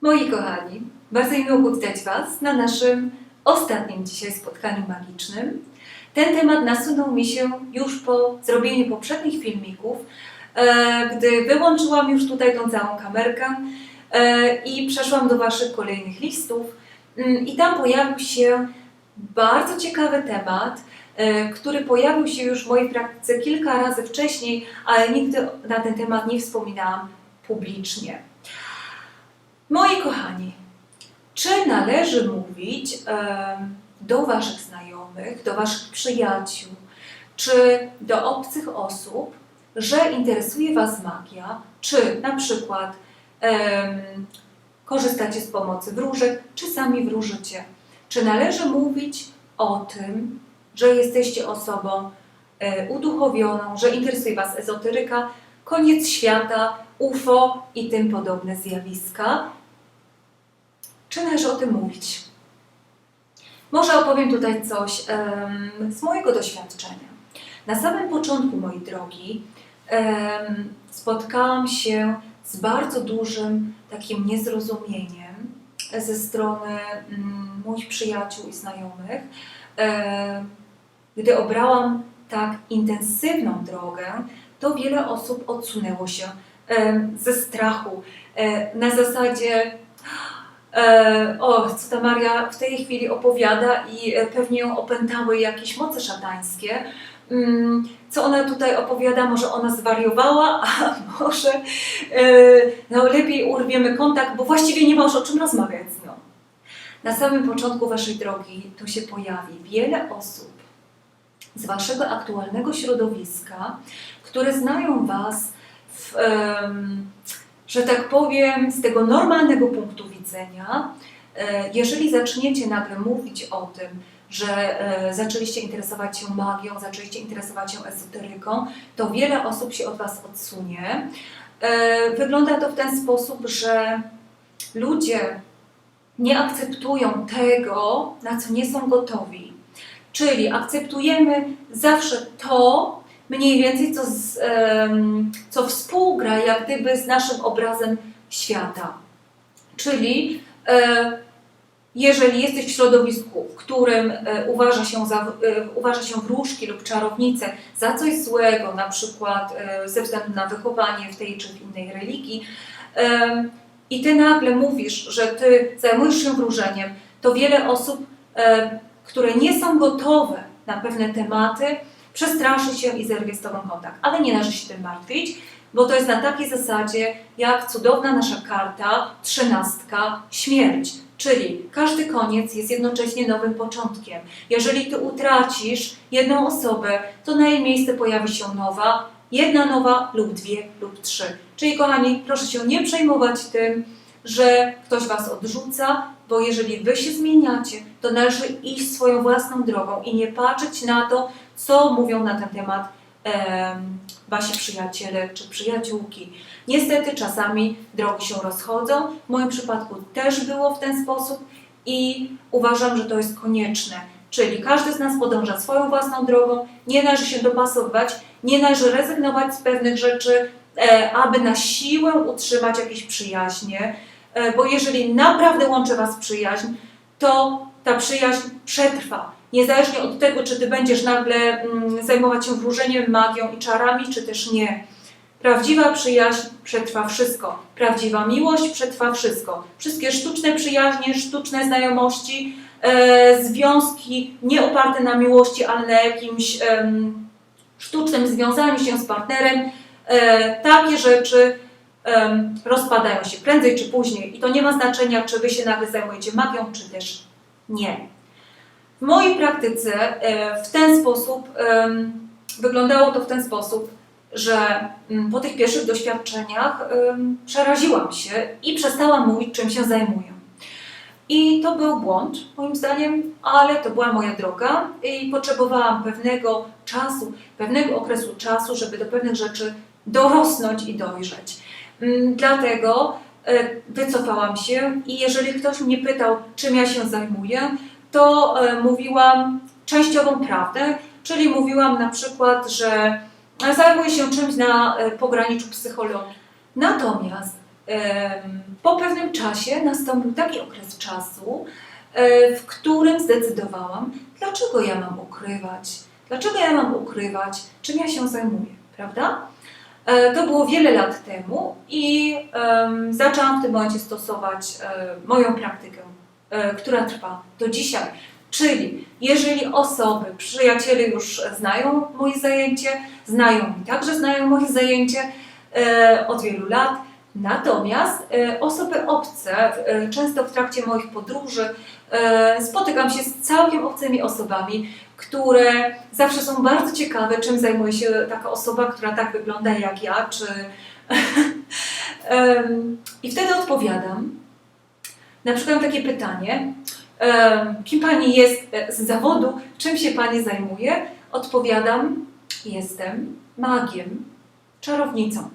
Moi kochani, bardzo mi miło powitać Was na naszym ostatnim dzisiaj spotkaniu magicznym. Ten temat nasunął mi się już po zrobieniu poprzednich filmików, e, gdy wyłączyłam już tutaj tą całą kamerkę e, i przeszłam do Waszych kolejnych listów. Mm, I tam pojawił się bardzo ciekawy temat, e, który pojawił się już w mojej praktyce kilka razy wcześniej, ale nigdy na ten temat nie wspominałam publicznie. Moi kochani, czy należy mówić do Waszych znajomych, do Waszych przyjaciół, czy do obcych osób, że interesuje Was magia, czy na przykład korzystacie z pomocy wróżek, czy sami wróżycie? Czy należy mówić o tym, że jesteście osobą e, uduchowioną, że interesuje Was ezoteryka, koniec świata, UFO i tym podobne zjawiska? Czy należy o tym mówić? Może opowiem tutaj coś em, z mojego doświadczenia. Na samym początku mojej drogi em, spotkałam się z bardzo dużym takim niezrozumieniem ze strony mm, moich przyjaciół i znajomych, em, gdy obrałam tak intensywną drogę, to wiele osób odsunęło się em, ze strachu. E, na zasadzie, o, co ta Maria w tej chwili opowiada i e, pewnie ją opętały jakieś moce szatańskie. Mm, Co ona tutaj opowiada, może ona zwariowała, a może e, no, lepiej urwiemy kontakt, bo właściwie nie ma już o czym rozmawiać z nią. Na samym początku Waszej drogi tu się pojawi wiele osób z Waszego aktualnego środowiska, które znają Was w, em, że tak powiem, z tego normalnego punktu widzenia. E, Jeżeli zaczniecie nagle mówić o tym, że e, zaczęliście interesować się magią, zaczęliście interesować się esoteryką, to wiele osób się od Was odsunie. E, Wygląda to w ten sposób, że ludzie nie akceptują tego, na co nie są gotowi. Czyli akceptujemy zawsze to, mniej więcej, co, z, co współgra jak gdyby z naszym obrazem świata. Czyli e, jeżeli jesteś w środowisku, w którym e, uważa, się za, e, uważa się wróżki lub czarownice za coś złego, na przykład ze względu na wychowanie w tej czy w innej religii, i ty nagle mówisz, że ty zajmujesz się wróżeniem, to wiele osób, które nie są gotowe na pewne tematy, przestraszy się i zerwie z Tobą kontakt. Ale nie należy się tym martwić, bo to jest na takiej zasadzie, jak cudowna nasza karta, trzynastka, śmierć. Czyli każdy koniec jest jednocześnie nowym początkiem. Jeżeli Ty utracisz jedną osobę, to na jej miejsce pojawi się nowa, jedna nowa lub dwie lub trzy. Czyli kochani, proszę się nie przejmować tym, że ktoś Was odrzuca, bo jeżeli Wy się zmieniacie, to należy iść swoją własną drogą i nie patrzeć na to, co mówią na ten temat em, Wasi przyjaciele czy przyjaciółki. Niestety czasami drogi się rozchodzą. W moim przypadku też było w ten sposób i uważam, że to jest konieczne. Czyli każdy z nas podąża swoją własną drogą, nie należy się dopasowywać, nie należy rezygnować z pewnych rzeczy, e, aby na siłę utrzymać jakieś przyjaźnie, e, bo jeżeli naprawdę łączy Was przyjaźń, to ta przyjaźń przetrwa. Niezależnie od tego, czy Ty będziesz nagle mm, zajmować się wróżeniem, magią i czarami, czy też nie. Prawdziwa przyjaźń przetrwa wszystko. Prawdziwa miłość przetrwa wszystko. Wszystkie sztuczne przyjaźnie, sztuczne znajomości, e, związki nie oparte na miłości, ale na jakimś em, sztucznym związaniu się z partnerem, e, takie rzeczy rozpadają się prędzej czy później. I to nie ma znaczenia, czy Wy się nagle zajmujecie magią, czy też nie. W mojej praktyce e, w ten sposób wyglądało to w ten sposób, że mm, po tych pierwszych doświadczeniach przeraziłam się i przestałam mówić, czym się zajmuję. I to był błąd, moim zdaniem, ale to była moja droga i potrzebowałam pewnego czasu, pewnego okresu czasu, żeby do pewnych rzeczy dorosnąć i dojrzeć. Mm, Dlatego e, wycofałam się i jeżeli ktoś mnie pytał, czym ja się zajmuję, to e, mówiłam częściową prawdę, czyli mówiłam na przykład, że zajmuję się czymś na e, pograniczu psychologii. Natomiast po pewnym czasie nastąpił taki okres czasu, w którym zdecydowałam, dlaczego ja mam ukrywać, dlaczego ja mam ukrywać, czym ja się zajmuję, prawda? E, To było wiele lat temu i zaczęłam w tym momencie stosować e, moją praktykę, e, która trwa do dzisiaj. Czyli jeżeli osoby, przyjaciele już znają moje zajęcie, znają mi także znają moje zajęcie od wielu lat, natomiast osoby obce, często w trakcie moich podróży spotykam się z całkiem obcymi osobami, które zawsze są bardzo ciekawe, czym zajmuje się taka osoba, która tak wygląda jak ja, czy... I wtedy odpowiadam. Na przykład mam takie pytanie, kim Pani jest e, z zawodu, czym się Pani zajmuje? Odpowiadam, jestem magiem, czarownicą.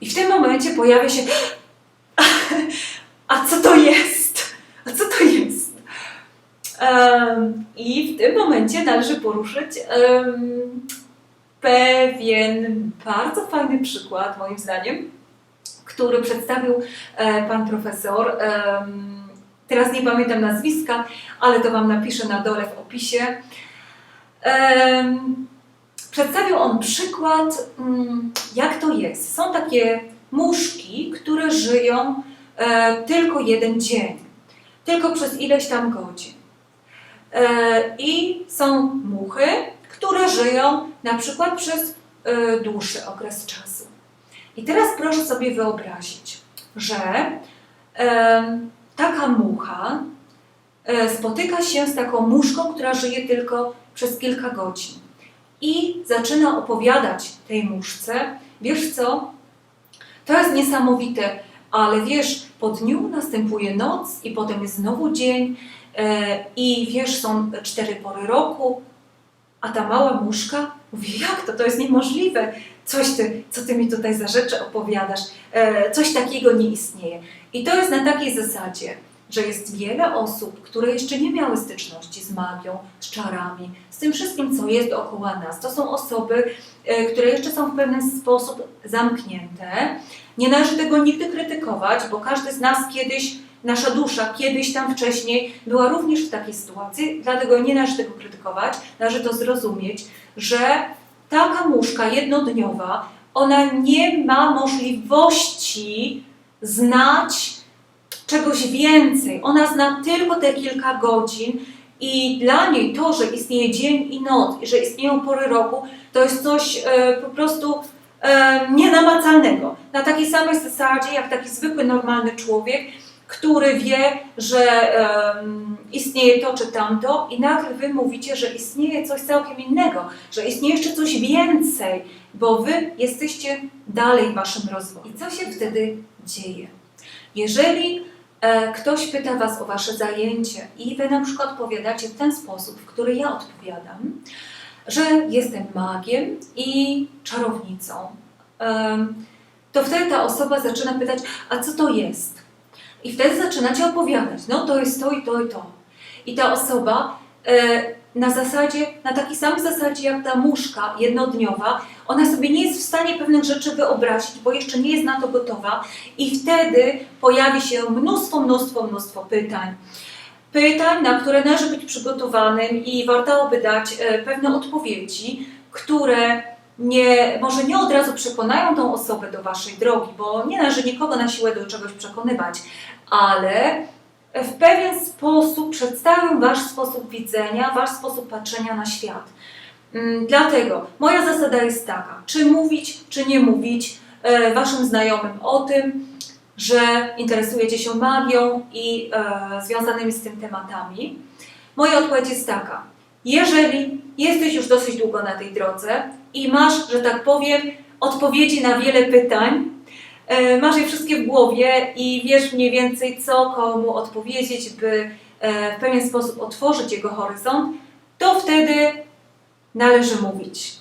I w tym momencie pojawia się, a co to jest? A co to jest? Em, I w tym momencie należy poruszyć pewien bardzo fajny przykład, moim zdaniem, który przedstawił e, pan profesor. Teraz nie pamiętam nazwiska, ale to Wam napiszę na dole w opisie. Przedstawił on przykład, mm, jak to jest. Są takie muszki, które żyją e, tylko jeden dzień, tylko przez ileś tam godzin. E, I są muchy, które żyją na przykład przez e, dłuższy okres czasu. I teraz proszę sobie wyobrazić, że em, taka mucha e, spotyka się z taką muszką, która żyje tylko przez kilka godzin. I zaczyna opowiadać tej muszce, wiesz co, to jest niesamowite, ale wiesz, po dniu następuje noc i potem jest znowu dzień e, i wiesz, są cztery pory roku, a ta mała muszka mówi, jak to, to jest niemożliwe, coś ty, co ty mi tutaj za rzeczy opowiadasz, e, coś takiego nie istnieje. I to jest na takiej zasadzie, że jest wiele osób, które jeszcze nie miały styczności z magią, z czarami, z tym wszystkim, co jest dookoła nas. To są osoby, e, które jeszcze są w pewien sposób zamknięte. Nie należy tego nigdy krytykować, bo każdy z nas kiedyś, nasza dusza kiedyś tam wcześniej była również w takiej sytuacji, dlatego nie należy tego krytykować, należy to zrozumieć, że taka muszka jednodniowa, ona nie ma możliwości znać czegoś więcej. Ona zna tylko te kilka godzin i dla niej to, że istnieje dzień i noc i że istnieją pory roku, to jest coś e, po prostu e, nienamacalnego. Na takiej samej zasadzie, jak taki zwykły, normalny człowiek, który wie, że em, istnieje to czy tamto i nagle wy mówicie, że istnieje coś całkiem innego, że istnieje jeszcze coś więcej, bo wy jesteście dalej w waszym rozwoju. I co się wtedy dzieje? Jeżeli e, ktoś pyta was o wasze zajęcie i wy na przykład odpowiadacie w ten sposób, w który ja odpowiadam, że jestem magiem i czarownicą, to wtedy ta osoba zaczyna pytać, a co to jest? I wtedy zaczynacie opowiadać, no to jest to i to i to. I ta osoba e, na zasadzie, na takiej samej zasadzie jak ta muszka jednodniowa, ona sobie nie jest w stanie pewnych rzeczy wyobrazić, bo jeszcze nie jest na to gotowa i wtedy pojawi się mnóstwo, mnóstwo, mnóstwo pytań. Pytań, na które należy być przygotowanym i wartałoby dać e, pewne odpowiedzi, które nie, może nie od razu przekonają tą osobę do waszej drogi, bo nie należy nikogo na siłę do czegoś przekonywać, ale w pewien sposób przedstawią wasz sposób widzenia, wasz sposób patrzenia na świat. Mm, Dlatego moja zasada jest taka, czy mówić, czy nie mówić e, waszym znajomym o tym, że interesujecie się magią i e, związanymi z tym tematami. Moja odpowiedź jest taka, jeżeli jesteś już dosyć długo na tej drodze i masz, że tak powiem, odpowiedzi na wiele pytań, e, masz je wszystkie w głowie i wiesz mniej więcej, co komu odpowiedzieć, by e, w pewien sposób otworzyć jego horyzont, to wtedy należy mówić.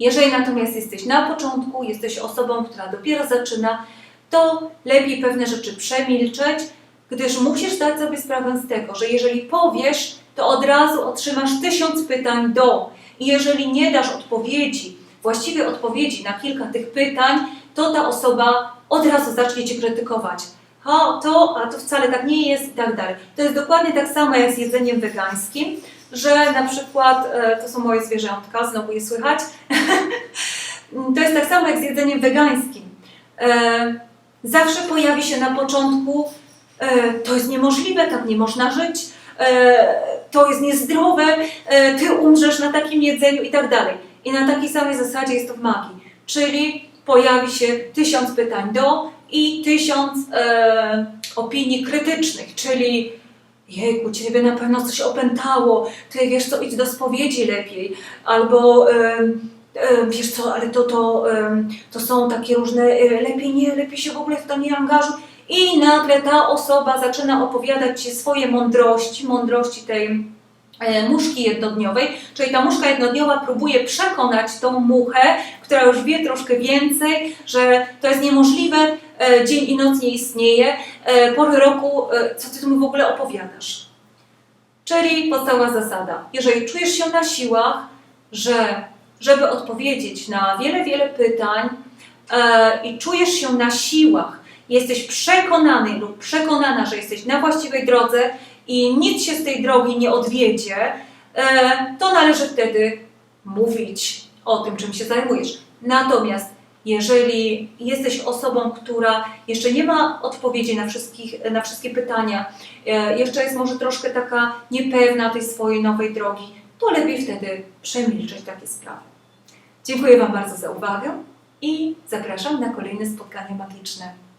Jeżeli natomiast jesteś na początku, jesteś osobą, która dopiero zaczyna, to lepiej pewne rzeczy przemilczeć, gdyż musisz zdać sobie sprawę z tego, że jeżeli powiesz, to od razu otrzymasz tysiąc pytań do. I jeżeli nie dasz odpowiedzi, właściwej odpowiedzi na kilka tych pytań, to ta osoba od razu zacznie Cię krytykować. O, to, a to wcale tak nie jest i tak dalej. To jest dokładnie tak samo jak z jedzeniem wegańskim, że na przykład, e, to są moje zwierzątka, znowu je słychać, to jest tak samo jak z jedzeniem wegańskim. E, Zawsze pojawi się na początku, e, to jest niemożliwe, tak nie można żyć, to jest niezdrowe, e, ty umrzesz na takim jedzeniu i tak dalej. I na takiej samej zasadzie jest to w magii. Czyli pojawi się tysiąc pytań do i tysiąc e, opinii krytycznych, czyli jejku, ciebie na pewno coś opętało, ty wiesz co, idź do spowiedzi lepiej, albo em, em, wiesz co, ale to, to, em, to są takie różne, e, lepiej nie, lepiej się w ogóle w to nie angażuj. I nagle ta osoba zaczyna opowiadać ci swoje mądrości, mądrości tej e, muszki jednodniowej, czyli ta muszka jednodniowa próbuje przekonać tą muchę, która już wie troszkę więcej, że to jest niemożliwe, e, dzień i noc nie istnieje, e, pory roku, co ty mi w ogóle opowiadasz? Czyli podstawowa zasada. Jeżeli czujesz się na siłach, że żeby odpowiedzieć na wiele, wiele pytań i czujesz się na siłach, jesteś przekonany lub przekonana, że jesteś na właściwej drodze i nic się z tej drogi nie odwiedzie, e, to należy wtedy mówić o tym, czym się zajmujesz. Natomiast jeżeli jesteś osobą, która jeszcze nie ma odpowiedzi na, wszystkich, na wszystkie pytania, e, jeszcze jest może troszkę taka niepewna tej swojej nowej drogi, to lepiej wtedy przemilczeć takie sprawy. Dziękuję Wam bardzo za uwagę i zapraszam na kolejne spotkanie magiczne.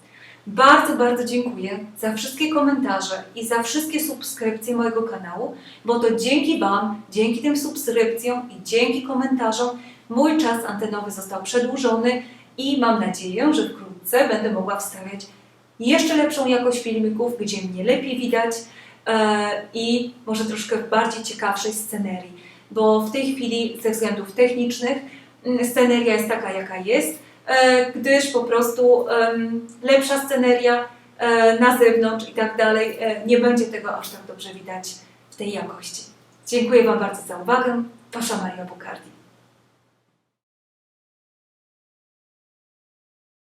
Bardzo, bardzo dziękuję za wszystkie komentarze i za wszystkie subskrypcje mojego kanału, bo to dzięki Wam, dzięki tym subskrypcjom i dzięki komentarzom mój czas antenowy został przedłużony i mam nadzieję, że wkrótce będę mogła wstawiać jeszcze lepszą jakość filmików, gdzie mnie lepiej widać e, i może troszkę w bardziej ciekawszej scenerii, bo w tej chwili ze względów technicznych mm, sceneria jest taka, jaka jest, gdyż po prostu lepsza sceneria e, na zewnątrz i tak dalej, e, nie będzie tego aż tak dobrze widać w tej jakości. Dziękuję Wam bardzo za uwagę. Wasza Maria Bukardi.